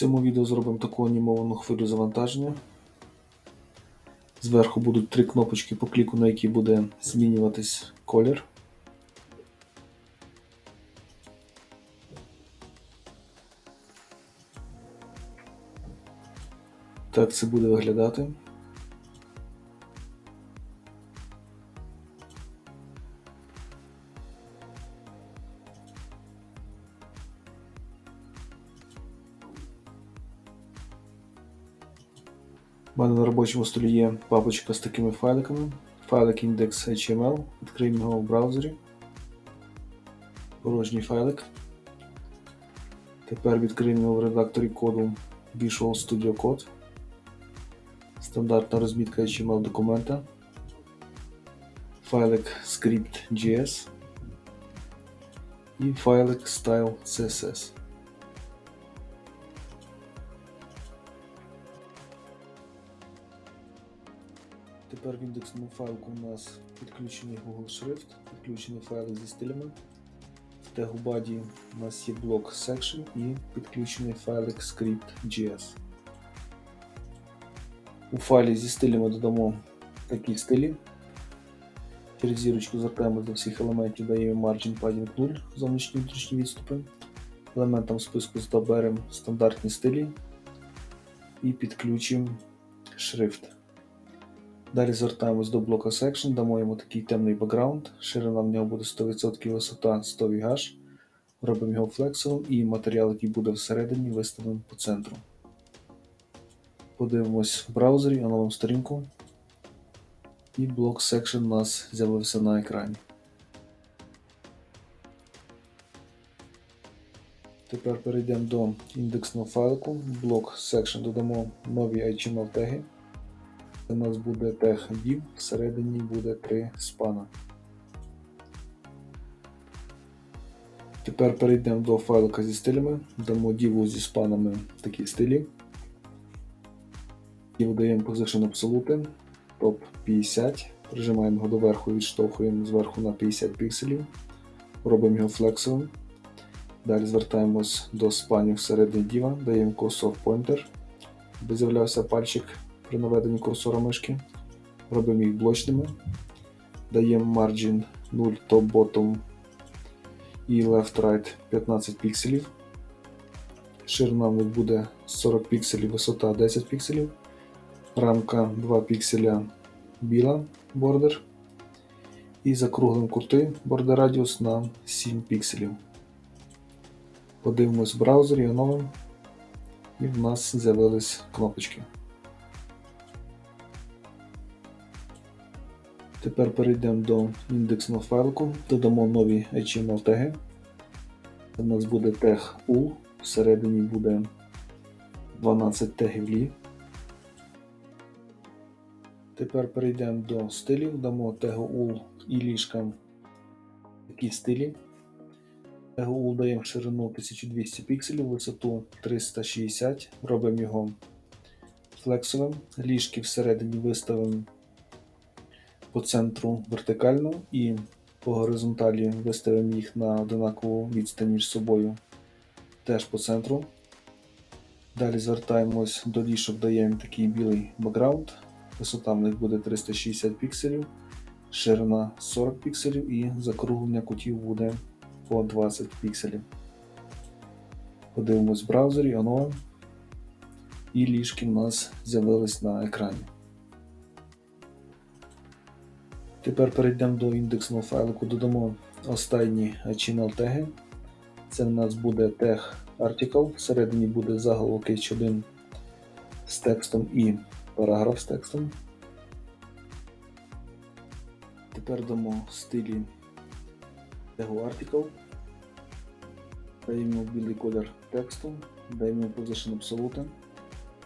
цьому відео зробимо таку анімовану хвилю завантаження. Зверху будуть три кнопочки по кліку, на які буде змінюватись колір. Так це буде виглядати. У мене на робочому столі є папочка з такими файликами. Файлик index.html. Відкриємо його в браузері. Порожній файлик. Тепер відкриємо його в редакторі коду Visual Studio Code. Стандартна розмітка HTML документа. Файлик script.js і файлик style Тепер в індексному файлику у нас підключений Google Шрифт, підключений файлик зі стилями. В тегу у нас є блок Section і підключений файлик script.js. У файлі зі стилями додамо такі стилі. Через зірочку звертаємо до всіх елементів, даємо Margin Padding 0, зовнішні внутрішні відступи. Елементам списку заберемо стандартні стилі і підключимо шрифт. Далі звертаємось до блока Section, дамо йому такий темний бекграунд, ширина в нього буде 100%, висота 100 VH. Робимо його флексовим і матеріал, який буде всередині, виставимо по центру. Подивимось в браузері, оновимо сторінку. І блок Section у нас з'явився на екрані. Тепер перейдемо до індексного файлику. Блок Section додамо нові HTML теги. У нас буде тег div, всередині буде 3 спана. Тепер перейдемо до файлика зі стилями, дамо діву зі спанами такі стилі. І видаємо Position Absolute, топ 50, прижимаємо його доверху, відштовхуємо зверху на 50 пікселів, робимо його флексовим. Далі звертаємось до спанів всередині діва, даємо cursor pointer, з'являвся пальчик при наведенні курсора мишки. Робимо їх блочними. Даємо margin 0 top bottom і left right 15 пікселів. Ширина в них буде 40 пікселів, висота 10 пікселів. Рамка 2 пікселя біла бордер. І закруглим кути бордер радіус на 7 пікселів. Подивимось в браузері, оновимо. І в нас з'явились кнопочки. Тепер перейдемо до індексного файлику, додамо нові HTML теги. У нас буде тег U, всередині буде 12 тегів лі. Тепер перейдемо до стилів, дамо тегу UL і ліжкам такі стилі. Тегу UL даємо ширину 1200 пікселів, висоту 360, робимо його флексовим, ліжки всередині виставимо по центру вертикально і по горизонталі виставимо їх на одинакову відстань між собою теж по центру. Далі звертаємось до лішок, даємо такий білий бекграунд. Висота в них буде 360 пікселів, ширина 40 пікселів і закруглення кутів буде по 20 пікселів. Подивимось в браузері, оновимо. І ліжки в нас з'явились на екрані. Тепер перейдемо до індексного файлику, додамо останні HTML теги. Це в нас буде тег Article, всередині буде заголовок H1 з текстом і параграф з текстом. Тепер дамо стилі тегу Article. Даємо білий колір тексту, даємо Position Absolute,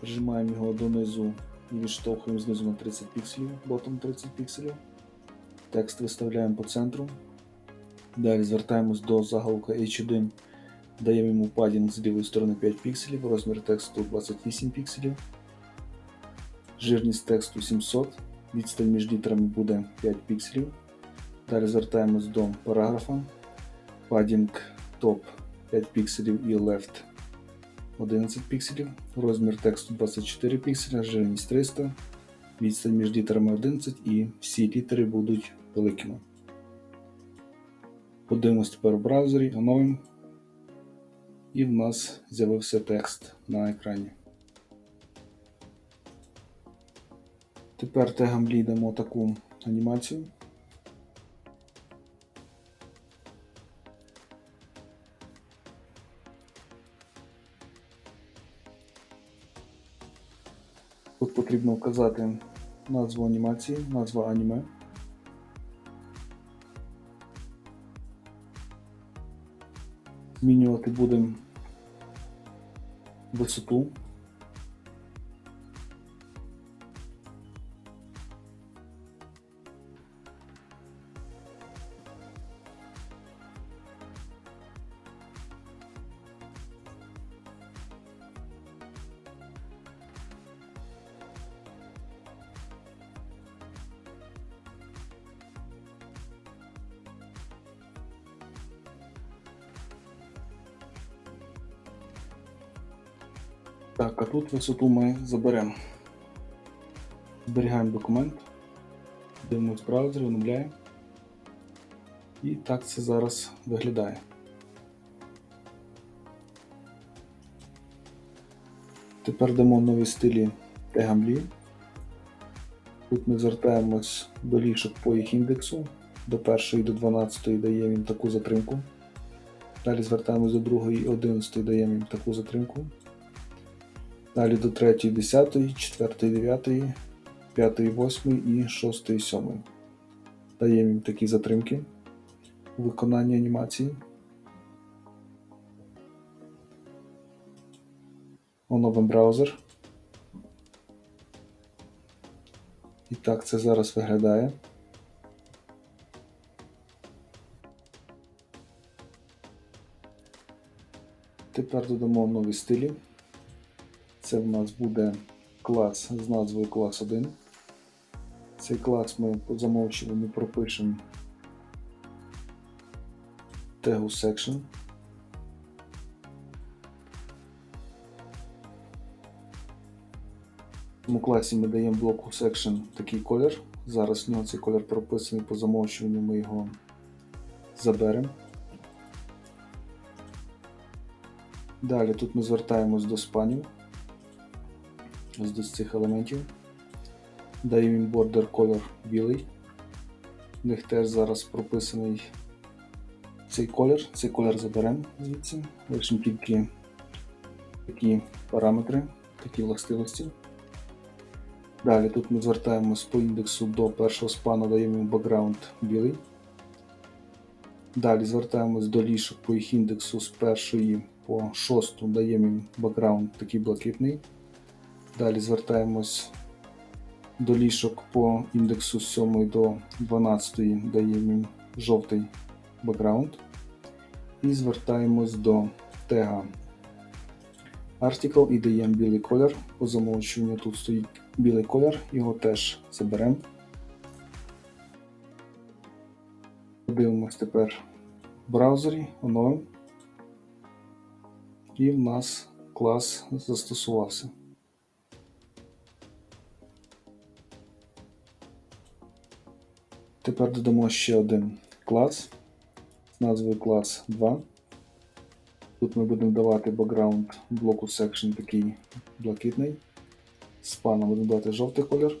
прижимаємо його донизу і відштовхуємо знизу на 30 пікселів, bottom 30 пікселів. Текст виставляємо по центру. Далі звертаємось до заголовка H1, даємо йому падінг з лівої сторони 5 пікселів, розмір тексту 28 пікселів, жирність тексту 700, відстань між літерами буде 5 пікселів. Далі звертаємось до параграфа, падінг топ 5 пікселів і left 11 пікселів, розмір тексту 24 пікселя, жирність 300, відстань між літерами 11 і всі літери будуть великими. Подивимось тепер в браузері, оновимо. І в нас з'явився текст на екрані. Тепер тегом лідемо таку анімацію. Тут потрібно вказати назву анімації, назва аніме. Змінювати будемо висоту. Так, а тут висоту ми заберемо. Зберігаємо документ, дивимось в браузері, оновляємо. І так це зараз виглядає. Тепер дамо нові стилі Tegamli. Тут ми звертаємось до лішок по їх індексу. До 1 до 12 даємо їм таку затримку. Далі звертаємось до 2 і 11 даємо їм таку затримку. Далі до 3, 10, 4, 9, 5, 8 і 6, 7. Даємо їм такі затримки у виконанні анімації. Оновимо браузер. І так це зараз виглядає. Тепер додамо нові стилі. Це в нас буде клас з назвою клас 1. Цей клас ми по замовчуванню пропишемо тегу section. В цьому класі ми даємо блоку section такий колір. Зараз в нього цей колір прописаний по замовчуванню, ми його заберемо. Далі тут ми звертаємось до спанів до цих елементів. Даємо їм border color білий. В них теж зараз прописаний цей колір. Цей колір заберемо звідси. Лишимо тільки такі параметри, такі властивості. Далі тут ми звертаємось по індексу до першого спану, даємо їм background білий. Далі звертаємось до лішок по їх індексу з першої по шосту даємо їм background такий блакитний. Далі звертаємось до лішок по індексу з 7 до 12 даємо їм жовтий бекграунд. І звертаємось до тега Article і даємо білий колір. По замовчуванню тут стоїть білий колір, його теж заберемо. Подивимось тепер в браузері, оновимо. І в нас клас застосувався. Тепер додамо ще один клас з назвою клас 2. Тут ми будемо давати бекграунд блоку section такий блакитний. Спану будемо дати жовтий колір.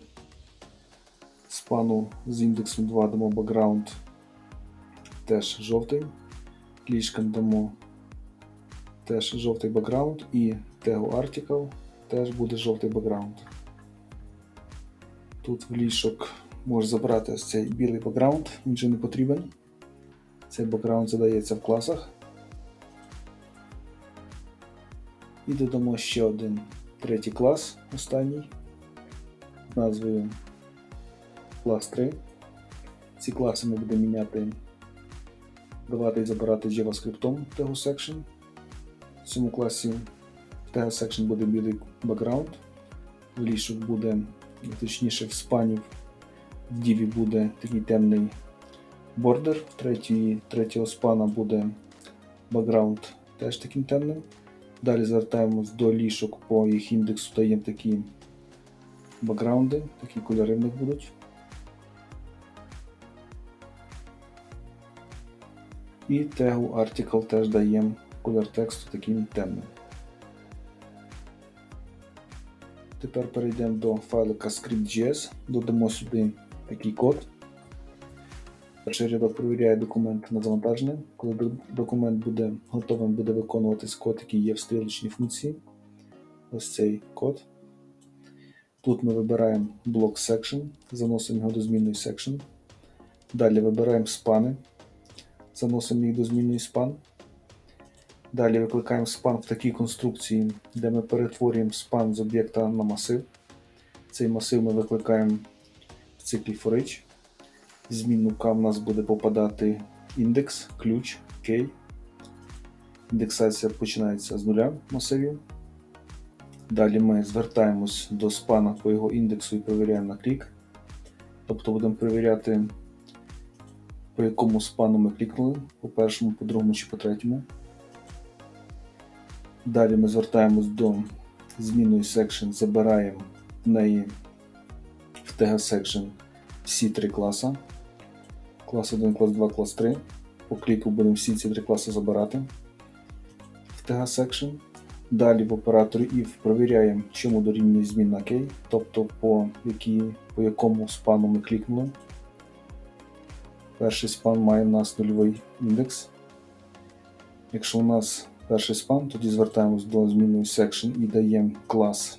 Спану з індексом 2 дамо бекграунд теж жовтий. Ліжкам дамо теж жовтий бекграунд і тегу Article теж буде жовтий бекграунд. Тут в лішок можеш забрати ось цей білий бекграунд, він вже не потрібен. Цей бекграунд задається в класах. І додамо ще один третій клас, останній, назвою клас 3. Ці класи ми будемо міняти, давати і забирати JavaScript тегу section. В цьому класі в тегу section буде білий бекграунд, в лішок буде, точніше в спанів в діві буде такий темний бордер, в третій, третього спана буде бекграунд теж таким темним. Далі звертаємось до лішок по їх індексу, даємо такі бекграунди, такі кольори в них будуть. І тегу article теж даємо колір тексту таким темним. Тепер перейдемо до файлика script.js, додамо сюди такий код. Перший рядок перевіряє документ на завантаження. Коли документ буде готовим, буде виконуватись код, який є в стрілочній функції. Ось цей код. Тут ми вибираємо блок section, заносимо його до змінної section. Далі вибираємо спани, заносимо їх до змінної span. Далі викликаємо span в такій конструкції, де ми перетворюємо span з об'єкта на масив. Цей масив ми викликаємо циклі. В К в нас буде попадати індекс, ключ, key. Індексація починається з нуля масивів. Далі ми звертаємось до спана по його індексу і перевіряємо на клік. Тобто будемо перевіряти, по якому спану ми клікнули, по першому, по другому чи по третьому. Далі ми звертаємось до змінної section, забираємо в неї в TG section всі три класа. Клас 1, клас 2, клас 3. По кліку будемо всі ці три класи забирати в TG section. Далі в операторі if провіряємо, чому дорівнює змінна key, тобто по, якій, по якому спану ми клікнули. Перший спан має у нас нульовий індекс. Якщо у нас перший спан, тоді звертаємось до змінної section і даємо клас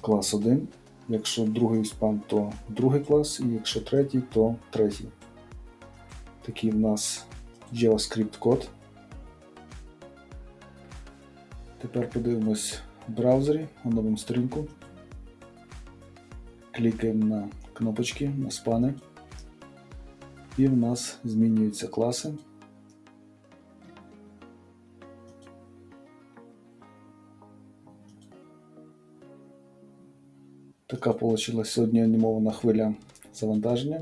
клас 1. Якщо другий спан, то другий клас, і якщо третій, то третій. Такий в нас JavaScript код. Тепер подивимось в браузері, оновимо сторінку. Клікаємо на кнопочки, на спани. І в нас змінюються класи. Така вийшла сьогодні анімована хвиля завантаження.